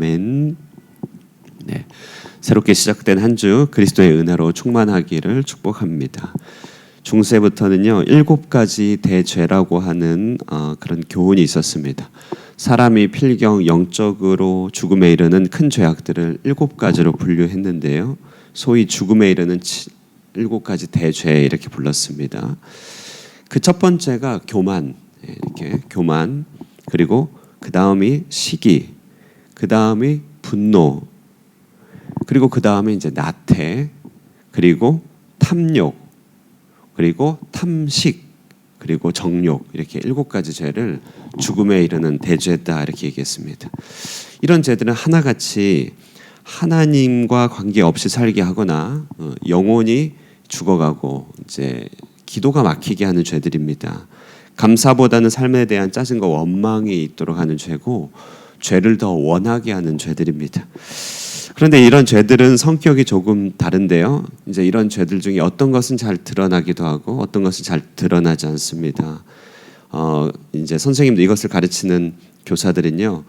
아멘. 네. 새롭게 시작된 한 주 그리스도의 은혜로 충만하기를 축복합니다. 중세부터는요 일곱 가지 대죄라고 하는 어, 그런 교훈이 있었습니다. 사람이 필경 영적으로 죽음에 이르는 큰 죄악들을 일곱 가지로 분류했는데요. 소위 죽음에 이르는 치, 일곱 가지 대죄 이렇게 불렀습니다. 그 첫 번째가 교만 예, 이렇게 교만 그리고 그 다음이 시기 그 다음이 분노. 그리고 그 다음에 이제 나태. 그리고 탐욕. 그리고 탐식. 그리고 정욕. 이렇게 일곱 가지 죄를 죽음에 이르는 대죄다. 이렇게 얘기했습니다. 이런 죄들은 하나같이 하나님과 관계없이 살게 하거나 어, 영혼이 죽어가고 이제 기도가 막히게 하는 죄들입니다. 감사보다는 삶에 대한 짜증과 원망이 있도록 하는 죄고 죄를 더 원하게 하는 죄들입니다. 그런데 이런 죄들은 성격이 조금 다른데요. 이제 이런 죄들 중에 어떤 것은 잘 드러나기도 하고 어떤 것은 잘 드러나지 않습니다. 어, 이제 선생님도 이것을 가르치는 교사들은요.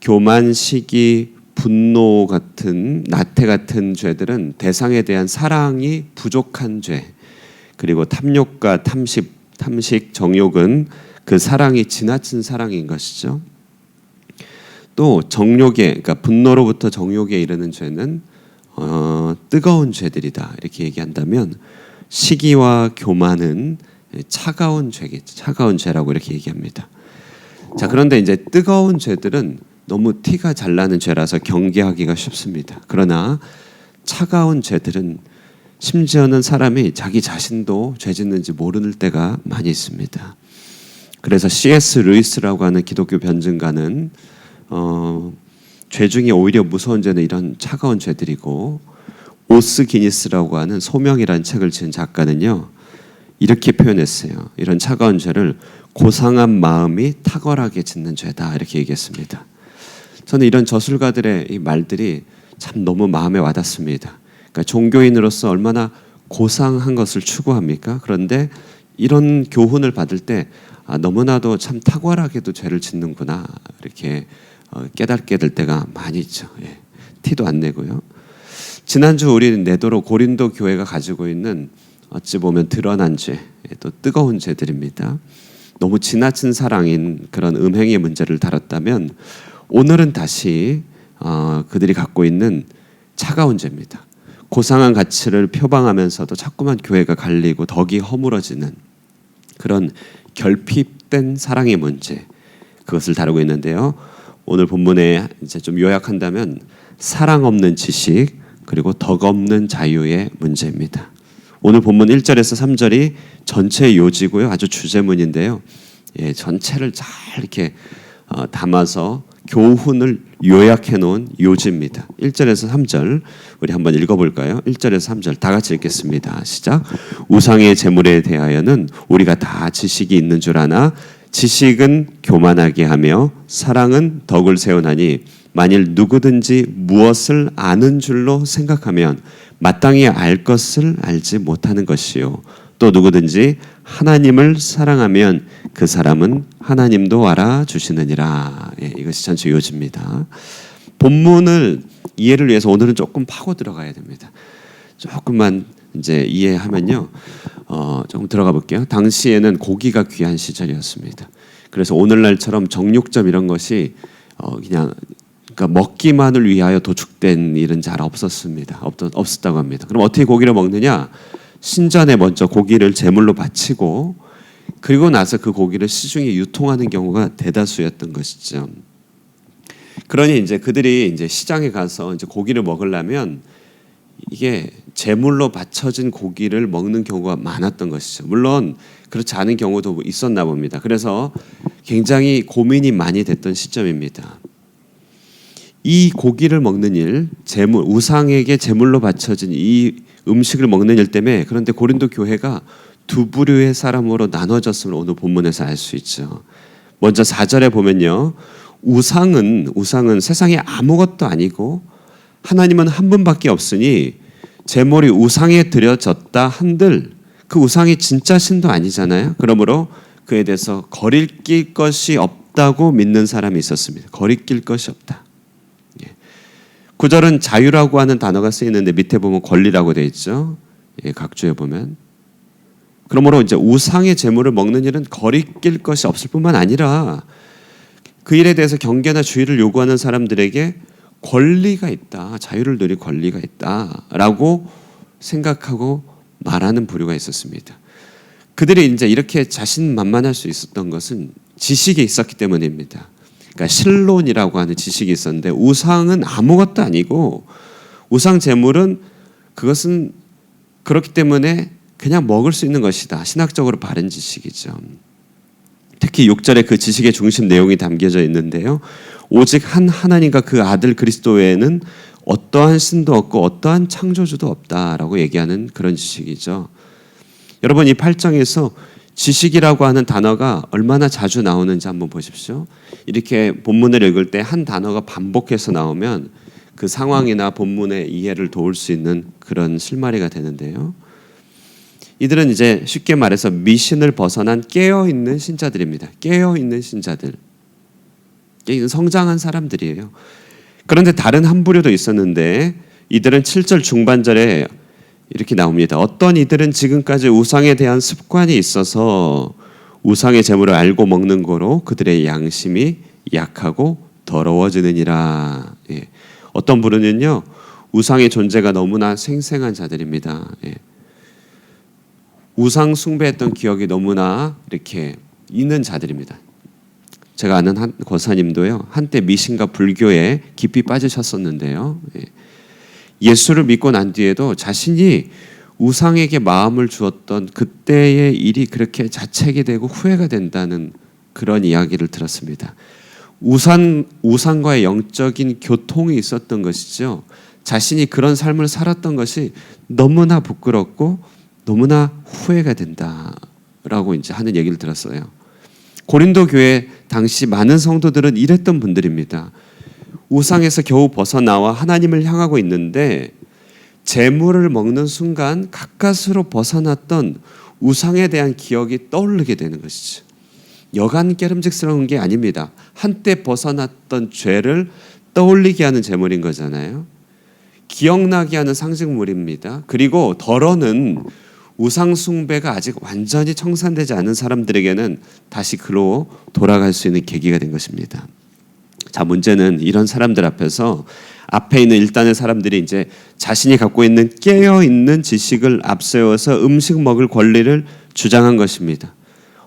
교만, 시기, 분노 같은 나태 같은 죄들은 대상에 대한 사랑이 부족한 죄. 그리고 탐욕과 탐식, 탐식, 정욕은 그 사랑이 지나친 사랑인 것이죠. 또 정욕에 그러니까 분노로부터 정욕에 이르는 죄는 어, 뜨거운 죄들이다 이렇게 얘기한다면 시기와 교만은 차가운 죄겠죠. 차가운 죄라고 이렇게 얘기합니다. 자 그런데 이제 뜨거운 죄들은 너무 티가 잘 나는 죄라서 경계하기가 쉽습니다. 그러나 차가운 죄들은 심지어는 사람이 자기 자신도 죄 짓는지 모르는 때가 많이 있습니다. 그래서 C.S. 루이스라고 하는 기독교 변증가는 어, 죄 중에 오히려 무서운 죄는 이런 차가운 죄들이고 오스 기니스라고 하는 소명이라는 책을 지은 작가는요 이렇게 표현했어요. 이런 차가운 죄를 고상한 마음이 탁월하게 짓는 죄다 이렇게 얘기했습니다. 저는 이런 저술가들의 이 말들이 참 너무 마음에 와닿습니다. 그러니까 종교인으로서 얼마나 고상한 것을 추구합니까? 그런데 이런 교훈을 받을 때 아, 너무나도 참 탁월하게도 죄를 짓는구나 이렇게 어, 깨닫게 될 때가 많이 있죠. 예. 티도 안 내고요. 지난주 우리 내도로 고린도 교회가 가지고 있는 어찌 보면 드러난 죄, 예, 또 뜨거운 죄들입니다. 너무 지나친 사랑인 그런 음행의 문제를 다뤘다면 오늘은 다시 어, 그들이 갖고 있는 차가운 죄입니다. 고상한 가치를 표방하면서도 자꾸만 교회가 갈리고 덕이 허물어지는 그런 결핍된 사랑의 문제 그것을 다루고 있는데요. 오늘 본문에 이제 좀 요약한다면 사랑 없는 지식 그리고 덕 없는 자유의 문제입니다. 오늘 본문 1절에서 3절이 전체 요지고요. 아주 주제문인데요. 예, 전체를 잘 이렇게 어, 담아서 교훈을 요약해 놓은 요지입니다. 1절에서 3절 우리 한번 읽어 볼까요? 1절에서 3절 다 같이 읽겠습니다. 시작. 우상의 제물에 대하여는 우리가 다 지식이 있는 줄 아나 지식은 교만하게 하며 사랑은 덕을 세우나니 만일 누구든지 무엇을 아는 줄로 생각하면 마땅히 알 것을 알지 못하는 것이요 또 누구든지 하나님을 사랑하면 그 사람은 하나님도 알아주시느니라. 예, 이것이 전체 요지입니다. 본문을 이해를 위해서 오늘은 조금 파고 들어가야 됩니다. 조금만 이제 이해하면요, 어, 조금 들어가 볼게요. 당시에는 고기가 귀한 시절이었습니다. 그래서 오늘날처럼 정육점 이런 것이 어, 그냥 그러니까 먹기만을 위하여 도축된 일은 잘 없었습니다. 없, 없었다고 합니다. 그럼 어떻게 고기를 먹느냐? 신전에 먼저 고기를 제물로 바치고 그리고 나서 그 고기를 시중에 유통하는 경우가 대다수였던 것이죠. 그러니 이제 그들이 이제 시장에 가서 이제 고기를 먹으려면 이게 제물로 바쳐진 고기를 먹는 경우가 많았던 것이죠. 물론 그렇지 않은 경우도 있었나 봅니다. 그래서 굉장히 고민이 많이 됐던 시점입니다. 이 고기를 먹는 일, 제물 우상에게 제물로 바쳐진 이 음식을 먹는 일 때문에 그런데 고린도 교회가 두 부류의 사람으로 나눠졌음을 오늘 본문에서 알 수 있죠. 먼저 4절에 보면요. 우상은 우상은 세상에 아무것도 아니고 하나님은 한 분밖에 없으니 제물이 우상에 드려졌다 한들 그 우상이 진짜 신도 아니잖아요. 그러므로 그에 대해서 거리낄 것이 없다고 믿는 사람이 있었습니다. 거리낄 것이 없다. 구절은 자유라고 하는 단어가 쓰이는데 밑에 보면 권리라고 돼 있죠. 예, 각주에 보면. 그러므로 이제 우상의 재물을 먹는 일은 거리낄 것이 없을 뿐만 아니라 그 일에 대해서 경계나 주의를 요구하는 사람들에게 권리가 있다, 자유를 누릴 권리가 있다라고 생각하고 말하는 부류가 있었습니다. 그들이 이제 이렇게 자신만만할 수 있었던 것은 지식이 있었기 때문입니다. 그러니까 신론이라고 하는 지식이 있었는데 우상은 아무것도 아니고 우상 제물은 그것은 그렇기 때문에 그냥 먹을 수 있는 것이다. 신학적으로 바른 지식이죠. 특히 6절에 그 지식의 중심 내용이 담겨져 있는데요. 오직 한 하나님과 그 아들 그리스도 외에는 어떠한 신도 없고 어떠한 창조주도 없다라고 얘기하는 그런 지식이죠. 여러분 이 8장에서 지식이라고 하는 단어가 얼마나 자주 나오는지 한번 보십시오. 이렇게 본문을 읽을 때 한 단어가 반복해서 나오면 그 상황이나 본문의 이해를 도울 수 있는 그런 실마리가 되는데요. 이들은 이제 쉽게 말해서 미신을 벗어난 깨어 있는 신자들입니다. 깨어 있는 신자들. 성장한 사람들이에요. 그런데 다른 한 부류도 있었는데 이들은 7절 중반절에 이렇게 나옵니다. 어떤 이들은 지금까지 우상에 대한 습관이 있어서 우상의 재물을 알고 먹는 거로 그들의 양심이 약하고 더러워지느니라. 예. 어떤 분은요 우상의 존재가 너무나 생생한 자들입니다. 예. 우상 숭배했던 기억이 너무나 이렇게 있는 자들입니다. 제가 아는 한 권사님도요 한때 미신과 불교에 깊이 빠지셨었는데요. 예. 예수를 믿고 난 뒤에도 자신이 우상에게 마음을 주었던 그때의 일이 그렇게 자책이 되고 후회가 된다는 그런 이야기를 들었습니다. 우상 우상과의 영적인 교통이 있었던 것이죠. 자신이 그런 삶을 살았던 것이 너무나 부끄럽고 너무나 후회가 된다라고 이제 하는 얘기를 들었어요. 고린도 교회 당시 많은 성도들은 이랬던 분들입니다. 우상에서 겨우 벗어나와 하나님을 향하고 있는데 재물을 먹는 순간 가까스로 벗어났던 우상에 대한 기억이 떠오르게 되는 것이죠. 여간 깨름직스러운 게 아닙니다. 한때 벗어났던 죄를 떠올리게 하는 재물인 거잖아요. 기억나게 하는 상징물입니다. 그리고 덜어는 우상 숭배가 아직 완전히 청산되지 않은 사람들에게는 다시 그로 돌아갈 수 있는 계기가 된 것입니다. 자, 문제는 이런 사람들 앞에서 앞에 있는 일단의 사람들이 이제 자신이 갖고 있는 깨어 있는 지식을 앞세워서 음식 먹을 권리를 주장한 것입니다.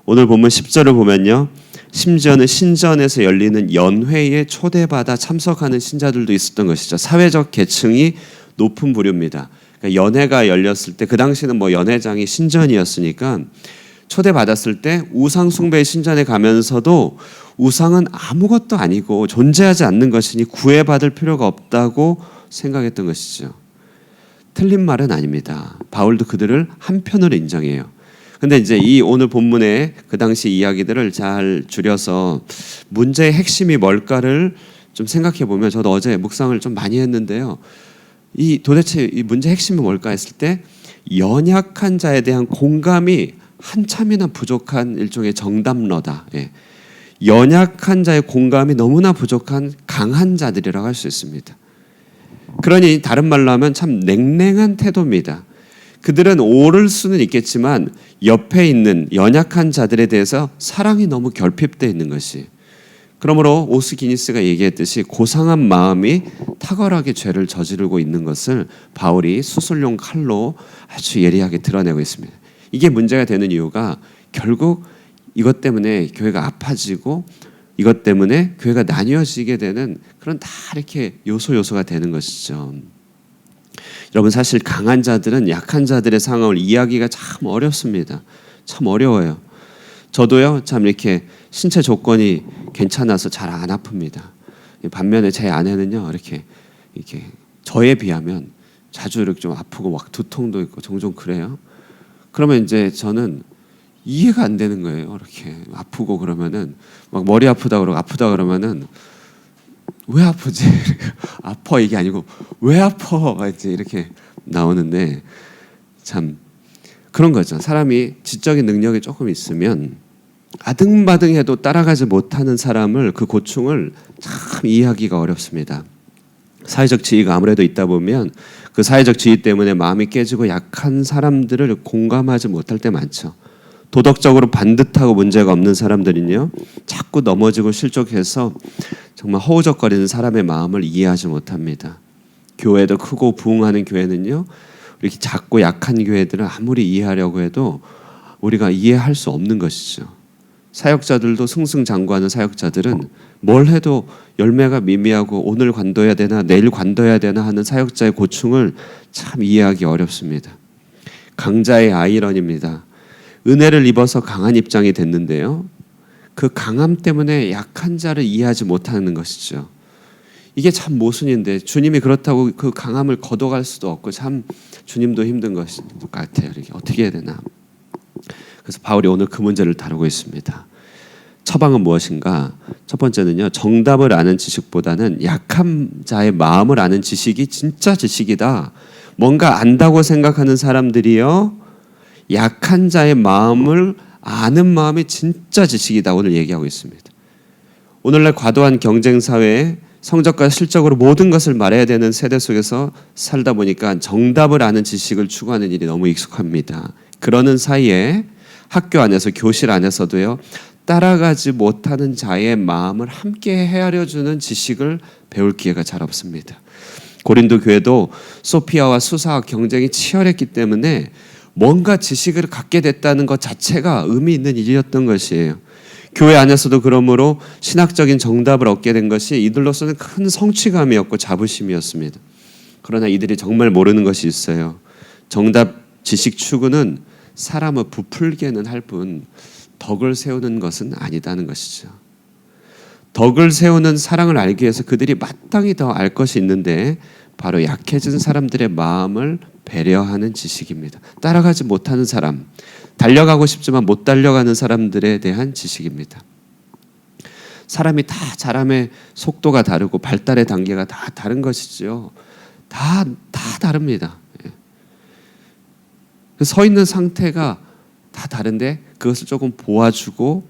오늘 보면 10절을 보면요. 심지어는 신전에서 열리는 연회에 초대받아 참석하는 신자들도 있었던 것이죠. 사회적 계층이 높은 부류입니다. 그러니까 연회가 열렸을 때 그 당시는 뭐 연회장이 신전이었으니까 초대받았을 때 우상 숭배 신전에 가면서도 우상은 아무것도 아니고 존재하지 않는 것이니 구애받을 필요가 없다고 생각했던 것이죠. 틀린 말은 아닙니다. 바울도 그들을 한편으로 인정해요. 근데 이제 이 오늘 본문의 그 당시 이야기들을 잘 줄여서 문제의 핵심이 뭘까를 좀 생각해 보면 저도 어제 묵상을 좀 많이 했는데요. 이 도대체 이 문제 핵심이 뭘까 했을 때 연약한 자에 대한 공감이 한참이나 부족한 일종의 정답러다. 예. 연약한 자의 공감이 너무나 부족한 강한 자들이라고 할 수 있습니다. 그러니 다른 말로 하면 참 냉랭한 태도입니다. 그들은 옳을 수는 있겠지만 옆에 있는 연약한 자들에 대해서 사랑이 너무 결핍되어 있는 것이 그러므로 오스 기니스가 얘기했듯이 고상한 마음이 탁월하게 죄를 저지르고 있는 것을 바울이 수술용 칼로 아주 예리하게 드러내고 있습니다. 이게 문제가 되는 이유가 결국 이것 때문에 교회가 아파지고 이것 때문에 교회가 나뉘어지게 되는 그런 다 이렇게 요소 요소가 되는 것이죠. 여러분 사실 강한 자들은 약한 자들의 상황을 이해하기가 참 어렵습니다. 참 어려워요. 저도요 참 이렇게 신체 조건이 괜찮아서 잘 안 아픕니다. 반면에 제 아내는요 이렇게 이렇게 저에 비하면 자주 이렇게 좀 아프고 막 두통도 있고 종종 그래요. 그러면 이제 저는 이해가 안 되는 거예요. 이렇게 아프고 그러면은 막 머리 아프다 그러고 아프다 그러면은 왜 아프지? 아파 이게 아니고 왜 아파? 이제 이렇게 나오는데 참 그런 거죠. 사람이 지적인 능력이 조금 있으면 아등바등해도 따라가지 못하는 사람을 그 고충을 참 이해하기가 어렵습니다. 사회적 지위가 아무래도 있다 보면 그 사회적 지위 때문에 마음이 깨지고 약한 사람들을 공감하지 못할 때 많죠. 도덕적으로 반듯하고 문제가 없는 사람들은요 자꾸 넘어지고 실족해서 정말 허우적거리는 사람의 마음을 이해하지 못합니다. 교회도 크고 부흥하는 교회는요 이렇게 작고 약한 교회들은 아무리 이해하려고 해도 우리가 이해할 수 없는 것이죠. 사역자들도 승승장구하는 사역자들은 뭘 해도 열매가 미미하고 오늘 관둬야 되나 내일 관둬야 되나 하는 사역자의 고충을 참 이해하기 어렵습니다. 강자의 아이러니입니다. 은혜를 입어서 강한 입장이 됐는데요. 그 강함 때문에 약한 자를 이해하지 못하는 것이죠. 이게 참 모순인데 주님이 그렇다고 그 강함을 걷어갈 수도 없고 참 주님도 힘든 것 같아요. 이게 어떻게 해야 되나? 그래서 바울이 오늘 그 문제를 다루고 있습니다. 처방은 무엇인가? 첫 번째는요. 정답을 아는 지식보다는 약한 자의 마음을 아는 지식이 진짜 지식이다. 뭔가 안다고 생각하는 사람들이요. 약한 자의 마음을 아는 마음이 진짜 지식이다. 오늘 얘기하고 있습니다. 오늘날 과도한 경쟁 사회에 성적과 실적으로 모든 것을 말해야 되는 세대 속에서 살다 보니까 정답을 아는 지식을 추구하는 일이 너무 익숙합니다. 그러는 사이에 학교 안에서 교실 안에서도요. 따라가지 못하는 자의 마음을 함께 헤아려 주는 지식을 배울 기회가 잘 없습니다. 고린도 교회도 소피아와 수사학 경쟁이 치열했기 때문에 뭔가 지식을 갖게 됐다는 것 자체가 의미 있는 일이었던 것이에요. 교회 안에서도 그러므로 신학적인 정답을 얻게 된 것이 이들로서는 큰 성취감이었고 자부심이었습니다. 그러나 이들이 정말 모르는 것이 있어요. 정답 지식 추구는 사람을 부풀게는 할 뿐 덕을 세우는 것은 아니다는 것이죠. 덕을 세우는 사랑을 알기 위해서 그들이 마땅히 더 알 것이 있는데 바로 약해진 사람들의 마음을 배려하는 지식입니다. 따라가지 못하는 사람, 달려가고 싶지만 못 달려가는 사람들에 대한 지식입니다. 사람이 다 자람의 속도가 다르고 발달의 단계가 다 다른 것이죠. 다, 다 다릅니다. 예. 서 있는 상태가 다 다른데 그것을 조금 보아주고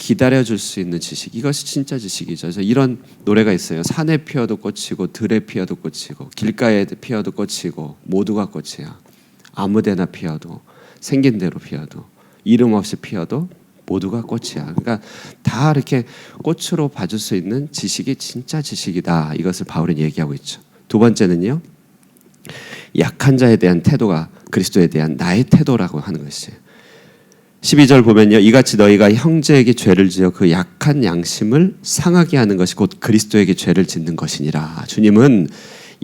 기다려줄 수 있는 지식 이것이 진짜 지식이죠. 그래서 이런 노래가 있어요. 산에 피어도 꽃이고 들에 피어도 꽃이고 길가에 피어도 꽃이고 모두가 꽃이야. 아무데나 피어도 생긴 대로 피어도 이름 없이 피어도 모두가 꽃이야. 그러니까 다 이렇게 꽃으로 봐줄 수 있는 지식이 진짜 지식이다. 이것을 바울은 얘기하고 있죠. 두 번째는요. 약한 자에 대한 태도가 그리스도에 대한 나의 태도라고 하는 것이에요. 12절 보면요. 이같이 너희가 형제에게 죄를 지어 그 약한 양심을 상하게 하는 것이 곧 그리스도에게 죄를 짓는 것이니라. 주님은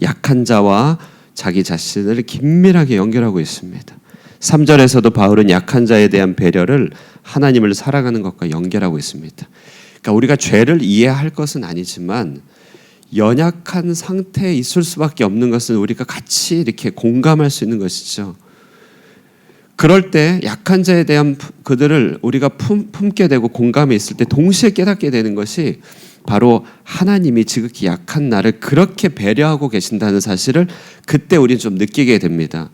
약한 자와 자기 자신을 긴밀하게 연결하고 있습니다. 3절에서도 바울은 약한 자에 대한 배려를 하나님을 사랑하는 것과 연결하고 있습니다. 그러니까 우리가 죄를 이해할 것은 아니지만 연약한 상태에 있을 수밖에 없는 것은 우리가 같이 이렇게 공감할 수 있는 것이죠. 그럴 때 약한 자에 대한 그들을 우리가 품, 품게 되고 공감이 있을 때 동시에 깨닫게 되는 것이 바로 하나님이 지극히 약한 나를 그렇게 배려하고 계신다는 사실을 그때 우리는 좀 느끼게 됩니다.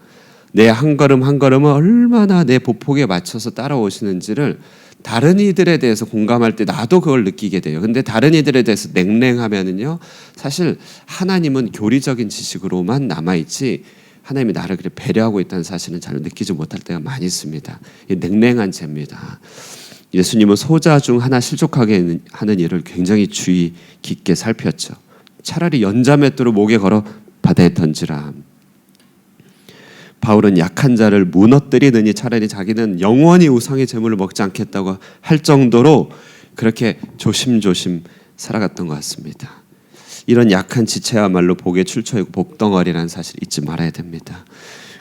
내 한 걸음 한 걸음은 얼마나 내 보폭에 맞춰서 따라오시는지를 다른 이들에 대해서 공감할 때 나도 그걸 느끼게 돼요. 근데 다른 이들에 대해서 냉랭하면은요, 사실 하나님은 교리적인 지식으로만 남아있지 하나님이 나를 그렇게 배려하고 있다는 사실은 잘 느끼지 못할 때가 많이 있습니다. 이 냉랭한 죄입니다. 예수님은 소자 중 하나 실족하게 하는 일을 굉장히 주의 깊게 살폈죠. 차라리 연자맷돌을 목에 걸어 바다에 던지라. 바울은 약한 자를 무너뜨리느니 차라리 자기는 영원히 우상의 재물을 먹지 않겠다고 할 정도로 그렇게 조심조심 살아갔던 것 같습니다. 이런 약한 지체야말로 복의 출처이고 복덩어리라는 사실 잊지 말아야 됩니다.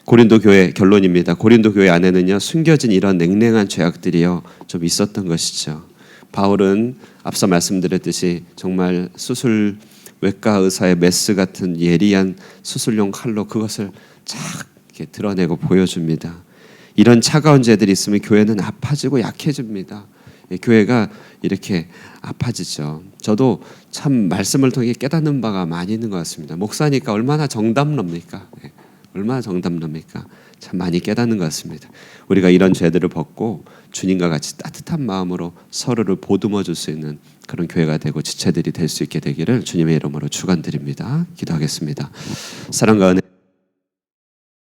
고린도 교회 결론입니다. 고린도 교회 안에는요 숨겨진 이런 냉랭한 죄악들이요 좀 있었던 것이죠. 바울은 앞서 말씀드렸듯이 정말 수술 외과 의사의 메스 같은 예리한 수술용 칼로 그것을 쫙 이렇게 드러내고 보여줍니다. 이런 차가운 죄들이 있으면 교회는 아파지고 약해집니다. 예, 교회가 이렇게 아파지죠. 저도 참 말씀을 통해 깨닫는 바가 많이 있는 것 같습니다. 목사니까 얼마나 정답럽니까? 예, 얼마나 정답납니까? 참 많이 깨닫는 것 같습니다. 우리가 이런 죄들을 벗고 주님과 같이 따뜻한 마음으로 서로를 보듬어 줄 수 있는 그런 교회가 되고 지체들이 될 수 있게 되기를 주님의 이름으로 축원드립니다. 기도하겠습니다. 사랑과 은혜